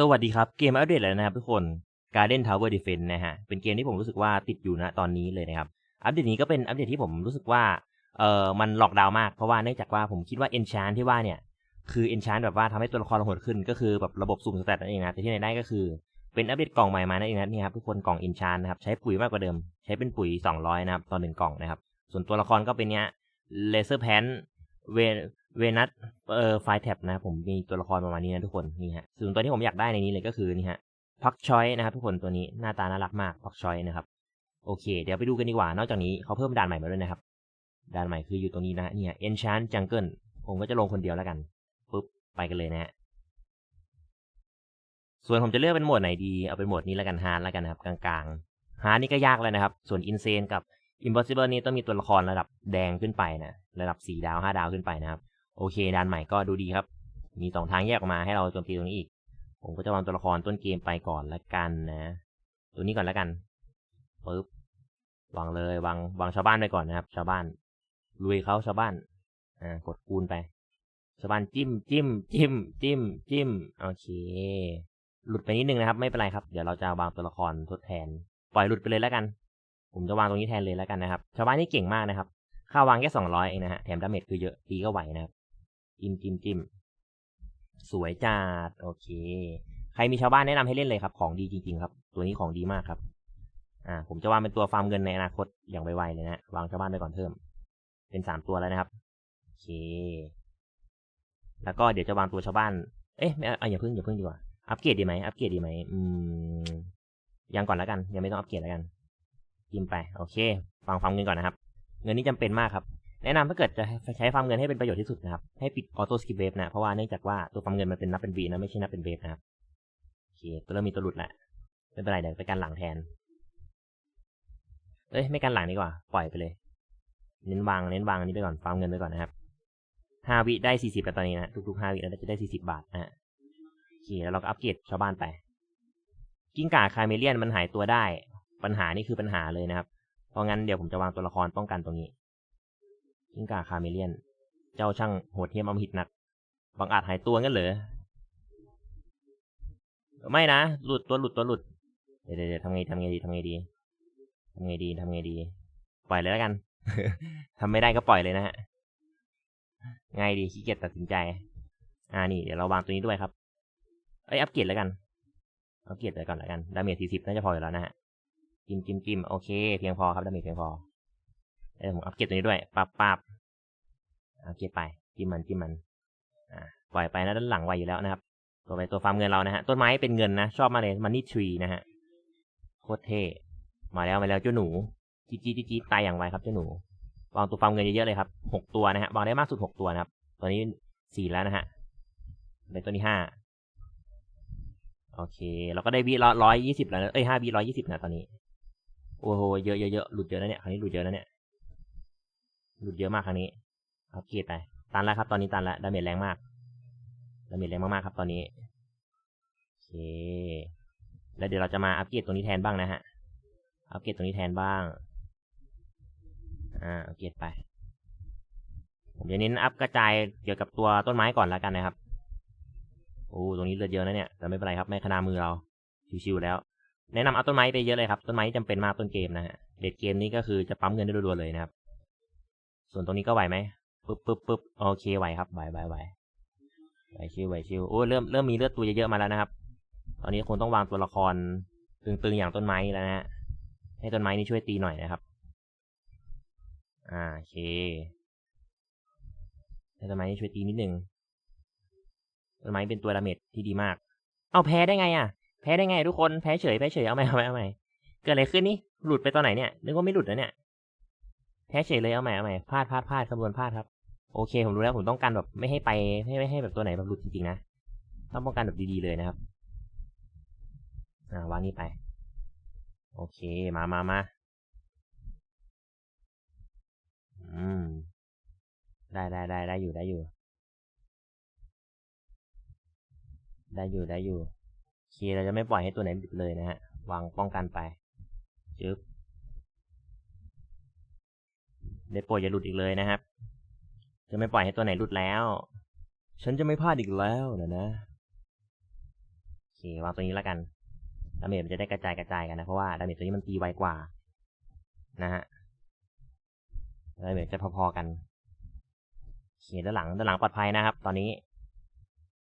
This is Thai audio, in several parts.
สวัสดีครับ เกมอัปเดตแล้วนะครับทุกคน Garden Tower Defense นะฮะ เป็นเกมที่ผมรู้สึกว่าติดอยู่นะตอนนี้เลยนะครับ อัปเดตนี้ก็เป็นอัปเดตที่ผมรู้สึกว่า เออมันหลอกดาวมาก เพราะว่าเนื่องจากว่าผมคิดว่า Enchant ที่ว่าเนี่ย คือ Enchant แบบว่าทำให้ตัวละครโหดขึ้น ก็คือแบบระบบสุ่มสแตทนั่นเองนะ แต่ที่ไหนได้ก็คือ เป็นอัปเดตกล่องใหม่มานั่นเองนะนี่ครับทุกคนกล่อง Enchant นะครับ ใช้ปุ๋ยมากกว่าเดิม ใช้เป็นปุ๋ย 200 นะครับต่อหนึ่งกล่องนะครับ ส่วนตัวละครก็เป็นเนี้ย Laser Pan เว เวนัสเอ่อไฟแท็บนะครับผมมีตัวละครประมาณนี้นะทุกคนนี่ฮะส่วนตัวที่ผมอยากได้ในนี้เลยก็คือนี่ฮะพักชอยนะครับทุกคนตัวนี้หน้าตาน่ารักมากพักชอยนะครับโอเค เดี๋ยวไปดูกันดีกว่านอกจากนี้เขาเพิ่มด่านใหม่มาด้วยนะครับด่านใหม่คืออยู่ตรงนี้นะเนี่ย Enchant Jungle ผมก็จะลงคนเดียวแล้วกันปุ๊บไปกันเลยนะฮะส่วนผมจะเลือกเป็นโหมดไหนดีเอาเป็นโหมดนี้แล้วกันฮาร์ดแล้วกันนะครับกลางๆฮาร์ดนี่ก็ยากแล้วนะครับ ส่วน Insane กับ Impossible นี่ต้องมีตัวละครระดับแดงขึ้นไปนะระดับ 4 ดาว 5 ดาวขึ้นไปนะครับ โอเคด่านใหม่ก็ดูดีครับ มีสองทางแยกออกมาให้เราโจมตีตรงนี้อีก ผมก็จะวางตัวละครต้นเกมไปก่อนละกันนะ ตัวนี้ก่อนละกันปึ๊บวางเลยวางวางชาวบ้านไปก่อนนะครับ ชาวบ้านลุยเขาชาวบ้านอ่ากดคูณไป ชาวบ้านจิ้มจิ้มจิ้มจิ้มจิ้มโอเค หลุดไปนิดนึงนะครับ ไม่เป็นไรครับ เดี๋ยวเราจะวางตัวละครทดแทน ปล่อยหลุดไปเลยแล้วกัน ผมจะวางตรงนี้แทนเลยแล้วกันนะครับ ชาวบ้านนี่เก่งมากนะครับ ค่าวางแค่สองร้อยเองนะฮะ แถมดาเมจคือเยอะ ตีก็ไหวนะครับ จิ้มจิ้มจิ้มสวยจัดโอเค ใครมีชาวบ้านแนะนำให้เล่นเลยครับ ของดีจริง ๆ ครับ ตัวนี้ของดีมากครับ อ่า ผมจะวางเป็นตัวฟาร์มเงินในอนาคตอย่างไวๆเลยนะวางชาวบ้านไปก่อนเพิ่ม เป็นสามตัวแล้วนะครับโอเค แล้วก็เดี๋ยวจะวางตัวชาวบ้าน เอ๊ะไม่เอาอย่าเพึ่งอย่าเพึ่งดีกว่าอัปเกรดดีไหมอัปเกรดดีไหมอืมยังก่อนแล้วกัน ยังไม่ต้องอัปเกรดแล้วกันจิ้มไป โอเค ฟังฟาร์มเงินก่อนนะครับ เงินนี้จำเป็นมากครับ แนะนำถ้าเกิดจะใช้ฟาร์มเงินให้เป็นประโยชน์ที่สุดนะครับ ให้ปิดออโต้สกิปเวฟนะ เพราะว่าเนื่องจากว่าตัวฟาร์มเงินมันเป็นนับเป็นวีนะไม่ใช่นับเป็นเวฟนะครับ โอเค ตัวเริ่มมีตัวหลุดและไม่เป็นไรเดี๋ยวไปกันหลังแทน เอ้ยไม่กันหลังดีกว่า ปล่อยไปเลย เน้นวางเน้นวางอันนี้ไปก่อนฟาร์มเงินไปก่อนนะครับห้าวิได้สี่สิบแล้วตอนนี้นะทุกๆห้าวิเราจะได้สี่สิบบาทนะฮะโอเคแล้วเราก็อัปเกรดชาวบ้านไป กิ้งก่าคาเมเลียนมันหายตัวได้ ปัญหานี่คือปัญหาเลยนะครับ เพราะงั้นเดี๋ยวผมจะวางตัวละครป้องกันตรงนี้ กิ้งก่าคาเมเลียน เจ้าช่างโหดเหี้ยมอมหิตนักบางอาจหายตัวงั้นเหรอ ไม่นะ หลุดตัวหลุดตัวหลุด เดี๋ยวเดี๋ยวทำไงทำไงดีทำไงดีทำไงดีทำไงดี ปล่อยเลยแล้วกัน ทำไม่ได้ก็ปล่อยเลยนะฮะ ง่ายดีขี้เกียจตัดสินใจ อ่านี่เดี๋ยวเราวางตัวนี้ด้วยครับ เอ้ยอัปเกรดแล้วกัน อัปเกรดเลยก่อนแล้วกัน ดาเมจสี่สิบน่าจะพออยู่แล้วนะฮะ จิ้มจิ้มจิ้มโอเค เพียงพอครับ ดาเมจเพียงพอ เออผมอัปเกรดตัวนี้ด้วยปับปับอัปเกรดไปจิ้มมันจิ้มมันอ่าปล่อยไปนะด้านหลังไวอยู่แล้วนะครับ ตัวไปตัวฟาร์มเงินเรานะฮะต้นไม้เป็นเงินนะชอบมากเลยมันนี่ทรีนะฮะโคตรเท่มาแล้วมาแล้วเจ้าหนูจีจีจีจีตายอย่างไวครับเจ้าหนูวางตัวฟาร์มเงินเยอะๆเลยครับหกตัวนะฮะวางได้มากสุดหกตัวนะครับตอนนี้สี่แล้วนะฮะเป็นตัวนี้ห้าโอเค เราก็ได้วีร้อยยี่สิบแล้วนะเอ้ยห้าวีร้อยยี่สิบนะตอนนี้ โอ้โห เยอะเยอะเยอะหลุดเยอะแล้วเนี่ย ครั้งนี้หลุดเยอะแล้วเนี่ย หลุดเยอะมากครั้งนี้อัปเกรดไป ตันแล้วครับ ตอนนี้ตันแล้ว ดาเมจแรงมาก ดาเมจแรงมากๆครับ ตอนนี้ โอเค แล้วเดี๋ยวเราจะมาอัปเกรดตรงนี้แทนบ้างนะฮะ อัปเกรดตรงนี้แทนบ้าง อ่า อัปเกรดไป ผมจะเน้นอัพกระจายเกี่ยวกับตัวต้นไม้ก่อนแล้วกันนะครับ โอ้ ตรงนี้เลือดเยอะนะเนี่ย แต่ไม่เป็นไรครับ ไม่ขนามือเรา ชิวๆแล้ว แนะนำเอาต้นไม้ไปเยอะเลยครับ ต้นไม้จำเป็นมากต้นเกมนะฮะ เด็ดเกมนี้ก็คือจะปั๊มเงินได้รัวๆเลยนะครับ ส่วนตรงนี้ก็ไหวไหมปึ๊บปึ๊บปึ๊บโอเคไหวครับไหวไหวไหวไหวชิวไหวชิวโอ้เริ่มเริ่มมีเลือดตัวเยอะๆมาแล้วนะครับ ตอนนี้คงต้องวางตัวละครตึงๆอย่างต้นไม้แล้วนะฮะให้ต้นไม้นี่ช่วยตีหน่อยนะครับ อ่าโอเคให้ต้นไม้นี่ช่วยตีนิดนึงต้นไม้เป็นตัวดาเมจที่ดีมาก เอาแพ้ได้ไงอะ แพ้ได้ไงทุกคนแพ้เฉยแพ้เฉยเอาใหม่เอาใหม่เอาใหม่เกิดอะไรขึ้นนี่หลุดไปตอนไหนเนี่ยนึกว่าไม่หลุดนะเนี่ย แพ้เฉยเลยเอาใหม่เอาใหม่พลาดพลาดพลาดคำนวณพลาดครับ โอเค ผมรู้แล้วผมต้องการแบบไม่ให้ไปไม่ไม่ให้แบบตัวไหนแบบหลุดจริงๆนะต้องป้องกันแบบดีๆเลยนะครับ อ่าวางนี้ไป โอเคมามามาอืมได้ได้ได้ได้อยู่ได้อยู่ ได้อยู่ได้อยู่โอเคเราจะไม่ปล่อยให้ตัวไหนหลุดเลยนะฮะวางป้องกันไปจึ๊บ ได้โปรดอย่าหลุดอีกเลยนะครับ จะไม่ปล่อยให้ตัวไหนหลุดแล้ว ฉันจะไม่พลาดอีกแล้วนะนะเควางตัวนี้แล้วกันดาเมจมันจะได้กระจายกระจายกันนะเพราะว่าดาเมจตัวนี้มันตีไวกว่า นะฮะดาเมจจะพอๆกันโอเคด้านหลังด้านหลังปลอดภัยนะครับ ตอนนี้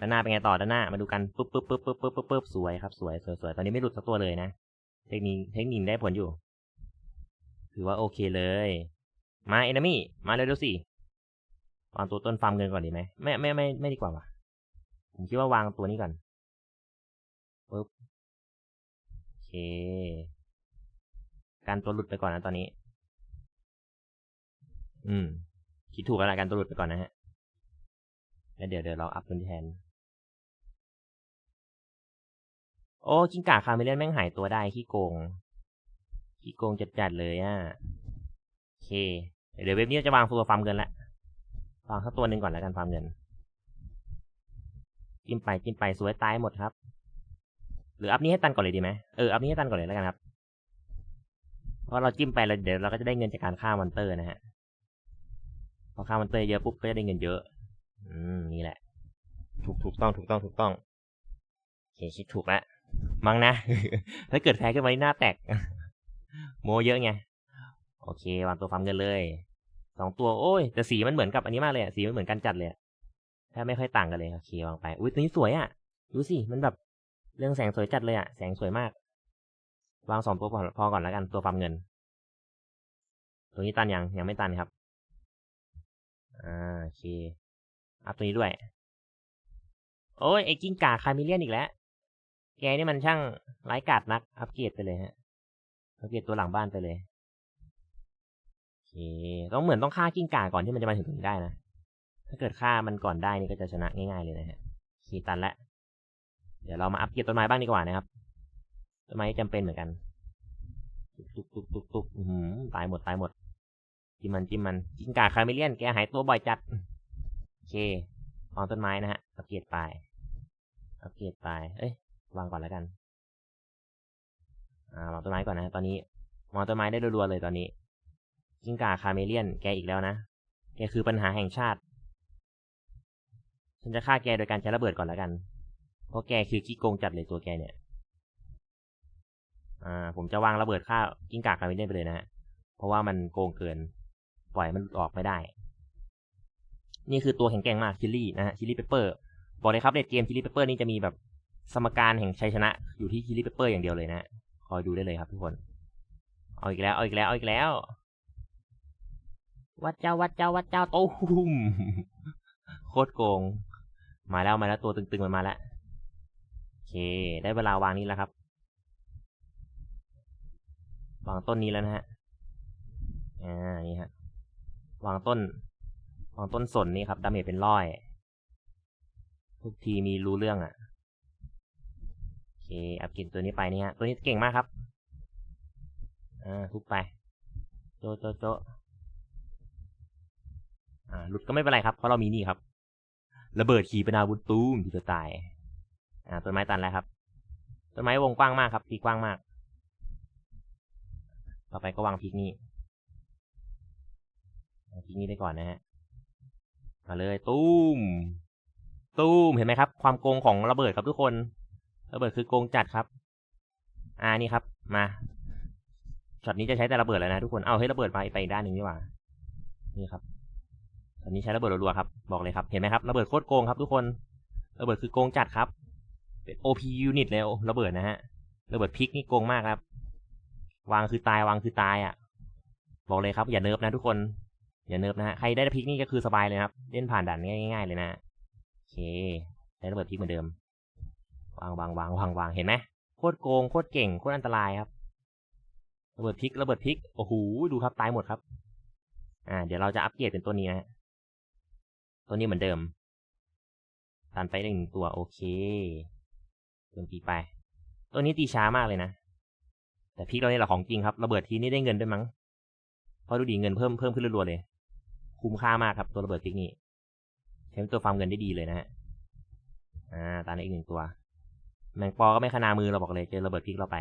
ด้านหน้าเป็นไงต่อด้านหน้ามาดูกันปุ๊บปุ๊บปุ๊บปุ๊บปุ๊บปุ๊บปุ๊บสวยครับสวยสวยสวยตอนนี้ไม่หลุดสักตัวเลยนะ เทคนิคเทคนิคได้ผลอยู่ ถือว่าโอเคเลย มาเอนมี่มาเร็วๆสิวางตัวต้นฟาร์มเงินก่อนดีไหมไม่ไม่ไม่ไม่ดีกว่าว่ะผมคิดว่าวางตัวนี้ก่อนปุ๊บโอเค การตัวหลุดไปก่อนนะตอนนี้ อืม คิดถูกแล้วละการตัวหลุดไปก่อนนะฮะแล้วเดี๋ยวเดี๋ยวเราอัพตัวแทน โอ้กิ้งก่าคาเมเลียนแม่งหายตัวได้ขี้โกงขี้โกงจัดๆเลยอะโอเค เดี๋ยวเว็บนี้จะวางตัวฟาร์มเงินละวางสักตัวหนึ่งก่อนแล้วกันฟาร์มเงิน จิ้มไปจิ้มไปสวยตายหมดครับ หรืออัพนี้ให้ตันก่อนเลยดีไหมเอออัพนี้ให้ตันก่อนเลยแล้วกันครับ เพราะเราจิ้มไปแล้วเดี๋ยวเราก็จะได้เงินจากการฆ่ามอนเตอร์นะฮะ พอฆ่ามอนเตอร์เยอะปุ๊บก็จะได้เงินเยอะ อืมนี่แหละ ถูกถูกต้องถูกต้องถูกต้องโอเคคิดถูกแล้วมั้งนะ ถ้าเกิดแพ้ขึ้นมานี่หน้าแตก โมเยอะไง โอเควางตัวฟาร์มเงินเลยสองตัวโอ้ยแต่สีมันเหมือนกับอันนี้มากเลยอะสีมันเหมือนกันจัดเลยแทบไม่ค่อยต่างกันเลยโอเควางไปอุ้ยตัวนี้สวยอะดูสิมันแบบเรื่องแสงสวยจัดเลยอะแสงสวยมาก วางสองตัวพอพอก่อนแล้วกันตัวฟาร์มเงิน ตัวนี้ตันยังยังไม่ตันครับอ่าโอเคอัพตัวนี้ด้วย โอ้ยไอ้กิ้งก่าคาเมเลียนอีกแล้วแกนี่มันช่างไร้กาดนัก อัปเกรดไปเลยฮะอัปเกรดตัวหลังบ้านไปเลย เคต้องเหมือนต้องฆ่ากิ้งก่าก่อนที่มันจะมาถึงตรงนี้ได้นะ ถ้าเกิดฆ่ามันก่อนได้นี่ก็จะชนะง่ายๆเลยนะฮะคีตันละ เดี๋ยวเรามาอัปเกรดต้นไม้บ้างดีกว่านะครับ ต้นไม้จำเป็นเหมือนกัน ตุกตุกตุกตุกอืมตายหมดตายหมด จิ้มมันจิ้มมันกิ้งก่าคาเมเลียนแกหายตัวบ่อยจัด โอเค วางต้นไม้นะฮะ อัปเกรดไป อัปเกรดไป เอ้ย วางก่อนแล้วกัน อ่าวางต้นไม้ก่อนนะ ตอนนี้วางต้นไม้ได้รัวๆเลยตอนนี้ กิ้งก่าคาเมเลียนแกอีกแล้วนะ แกคือปัญหาแห่งชาติ ฉันจะฆ่าแกโดยการใช้ระเบิดก่อนแล้วกัน เพราะแกคือขี้โกงจัดเลยตัวแกเนี่ย อ่า ผมจะวางระเบิดฆ่ากิ้งก่าคาเมเลียนไปเลยนะฮะ เพราะว่ามันโกงเกิน ปล่อยมันออกไม่ได้ นี่คือตัวแข็งแกร่งมากชิลลี่นะฮะ ชิลลี่เปเปอร์ บอกเลยครับเด็ดเกมชิลลี่เปเปอร์นี่จะมีแบบสมการแห่งชัยชนะ อยู่ที่ชิลลี่เปเปอร์อย่างเดียวเลยนะ คอยดูได้เลยครับทุกคน เอาอีกแล้ว เอาอีกแล้ว เอาอีกแล้ว วัดเจ้าวัดเจ้าวัดเจ้าโตูมโคตรโกง มาแล้วมาแล้วตัวตึงๆมันมาแล้วโอเค ได้เวลาวางนี้แล้วครับ วางต้นนี้แล้วนะฮะอ่านี่ฮะ วางต้น วางต้นสนนี่ครับดาเมจเป็นร้อยทุกทีมีรู้เรื่องอะ่ะโอเคอัพกรดตัวนี้ไปนี่ฮะตัวนี้เก่งมากครับอ่าทุบไปโจโจโจ อ่าหลุดก็ไม่เป็นไรครับเพราะเรามีนี่ครับ ระเบิดขี่เป็นาวุธตูมที่จะตาย อ่าต้นไม้ตันแล้วครับต้นไม้วงกว้างมากครับพีกว้างมาก ต่อไปก็วางพีกนี่วางพีกนี่ได้ก่อนนะฮะมาเลยตู้มตู้มเห็นไหมครับ ความโกงของระเบิดครับทุกคน ระเบิดคือโกงจัดครับอ่านี่ครับ มาช็อตนี้จะใช้แต่ระเบิดแล้วนะทุกคน เอาให้ระเบิดไปไปอีกด้านหนึ่งดีกว่า นี่ครับ ตอนนี้ใช้ระเบิดรัวๆครับ บอกเลยครับ เห็นไหมครับ ระเบิดโคตรโกงครับทุกคน ระเบิดคือโกงจัดครับ เป็น OP unit เลยระเบิดนะฮะ ระเบิดพิกนี่โกงมากครับ วางคือตายวางคือตายอะ บอกเลยครับ อย่าเนิร์ฟนะทุกคน อย่าเนิร์ฟนะฮะ ใครได้พิกนี่ก็คือสบายเลยครับ เล่นผ่านด่านง่ายๆเลยนะโอเค ได้ระเบิดพิกเหมือนเดิม วางวางวางวางวางเห็นไหมโคตรโกงโคตรเก่งโคตรอันตรายครับ ระเบิดพิกระเบิดพิก โอ้โห ดูครับตายหมดครับ อ่า เดี๋ยวเราจะอัปเกรดเป็นตัวนี้นะฮะ ตัวนี้เหมือนเดิมตันไปหนึ่งตัวโอเคเติมปีไป ตัวนี้ตีช้ามากเลยนะ แต่พลิกเราเนี่ยแหละของจริงครับ ระเบิดทีนี้ได้เงินด้วยมั้งเพราะดูดีเงินเพิ่มเพิ่มขึ้นรัวๆเลย คุ้มค่ามากครับตัวระเบิดพลิกนี้ใช้เป็นตัวฟาร์มเงินได้ดีเลยนะฮะ อ่า ตาในอีกหนึ่งตัว แมงปอก็ไม่ขนามือเราบอกเลยเจอระเบิดพลิกเราไป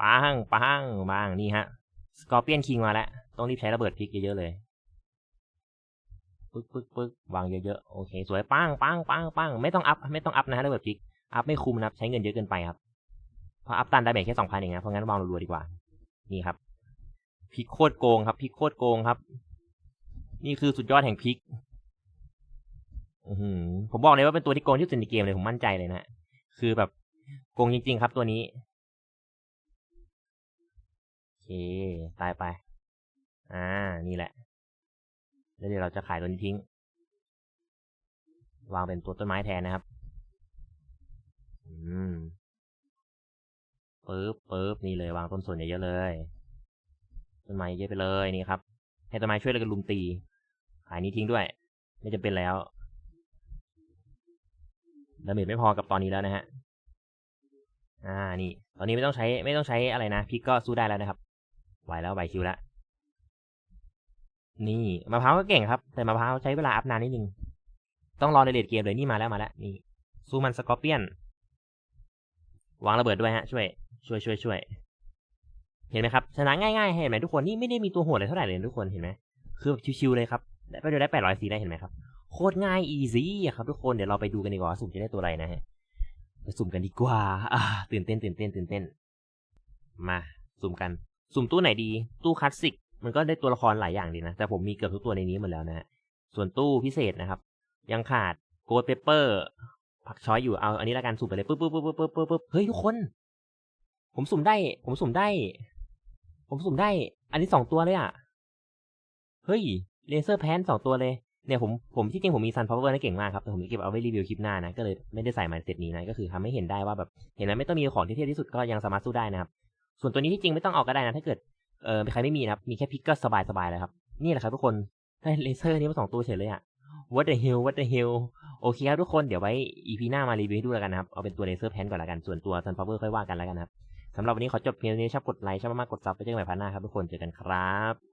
ปังปังปังนี่ฮะ สกอร์เปียนคิงมาแล้ว ต้องรีบใช้ระเบิดพลิกเยอะๆเลย ปึ๊กปึ๊กปึ๊กวางเยอะๆ โอเค สวยปังปังปังปังไม่ต้องอัพ ไม่ต้องอัพนะฮะระเบิดพลิก อัพไม่คุ้มนะครับ ใช้เงินเยอะเกินไปครับ เพราะอัพตันได้แบ่งแค่สองพันเองนะ เพราะงั้นวางรัวๆดีกว่า นี่ครับ พริกโคตรโกงครับ พริกโคตรโกงครับ นี่คือสุดยอดแห่งพริกผมบอกเลยว่าเป็นตัวที่โกงที่สุดในเกมเลย ผมมั่นใจเลยนะ คือแบบโกงจริง ๆ ครับตัวนี้ โอเค ตายไป อ่า นี่แหละ แล้วเดี๋ยวเราจะขายตัวนี้ทิ้ง วางเป็นตัวต้นไม้แทนนะครับ อืมปึ๊บปึ๊บนี่เลยวางต้นส่วนเยอะๆเลย ต้นไม้เยอะไปเลยนี่ครับ ให้ต้นไม้ช่วยกันลุมตี ขายนี้ทิ้งด้วย ไม่จะเป็นแล้วดาเมจไม่พอกับตอนนี้แล้วนะฮะ อ่า นี่ ตอนนี้ไม่ต้องใช้ ไม่ต้องใช้อะไรนะ พิกก็สู้ได้แล้วนะครับ ไหวแล้วไหวคิวแล้ว นี่มะพร้าวก็เก่งครับ แต่มะพร้าวใช้เวลาอัพนานนิดนึง ต้องรอในเลดเกมเลยนี่มาแล้วมาแล้วนี่สู้มันสกอร์เปียนวางระเบิดด้วยฮะช่วย ช่วยช่วยช่วย เห็นไหมครับ ชนะง่ายๆเห็นไหมทุกคนนี่ไม่ได้มีตัวโหดอะไรเท่าไหร่เลยทุกคนเห็นไหมคือแบบชิวๆเลยครับได้ไปดียวได้แปดร้อยสีได้เห็นไหมครับโคตรง่ายอีซี่ครับทุกคนเดี๋ยวเราไปดูกันดีกว่าว่าสุ่มจะได้ตัวอะไรนะฮะไปสุ่มกันดีกว่าอ่าตื่นเต้นตื่นเต้นตื่นเต้น มา สุ่มกัน สุ่มตู้ไหนดี ตู้คลาสสิก มันก็ได้ตัวละครหลายอย่างดีนะ แต่ผมมีเกือบทุกตัวในนี้หมดแล้วนะฮะส่วนตู้พิเศษนะครับ ยังขาดโกลเปเปอร์ผักช้อยอยู่เอาอันนี้ละกันสุ่มไปเลยปึ๊บปึ๊บปึ๊บปึ๊บปึ๊บปึ๊บเฮ้ยทุกคน ผมสุ่มได้ ผมสุ่มได้ ผมสุ่มได้ อันนี้สองตัวเลยอะเฮ้ยเลเซอร์แพนสองตัวเลยเนี่ยผมผมที่จริงผมมีซันพาวเวอร์นะเก่งมากครับ แต่ผมเก็บเอาไว้รีวิวคลิปหน้านะก็เลยไม่ได้ใส่มาในเซตนี้นะก็คือทำให้เห็นได้ว่าแบบเห็นไหมไม่ต้องมีของที่เทียที่สุดก็ยังสามารถสู้ได้นะครับส่วนตัวนี้ที่จริงไม่ต้องออกก็ได้นะ ถ้าเกิด เออใครไม่มีนะครับ มีแค่พิกก็สบายสบายๆแล้วครับ นี่แหละครับทุกคน ได้เลเซอร์นี้มาสองตัวเฉยเลยอะ what the hell what the hell โอเคครับทุกคน เดี๋ยวไว้ EP หน้ามารีวิวให้ดูแล้วกันนะครับ เอาเป็นตัวเลเซอร์แพนก่อนละกัน ส่วนตัวซันพาวเวอร์ค่อยว่ากันแล้วกันนะครับสำหรับวันนี้ขอจบเพียงเท่านี้ชอบกดไลค์ชอบมากๆกดซับไปเจอกันใหม่พันหน้าครับทุกคน เจอกันครับ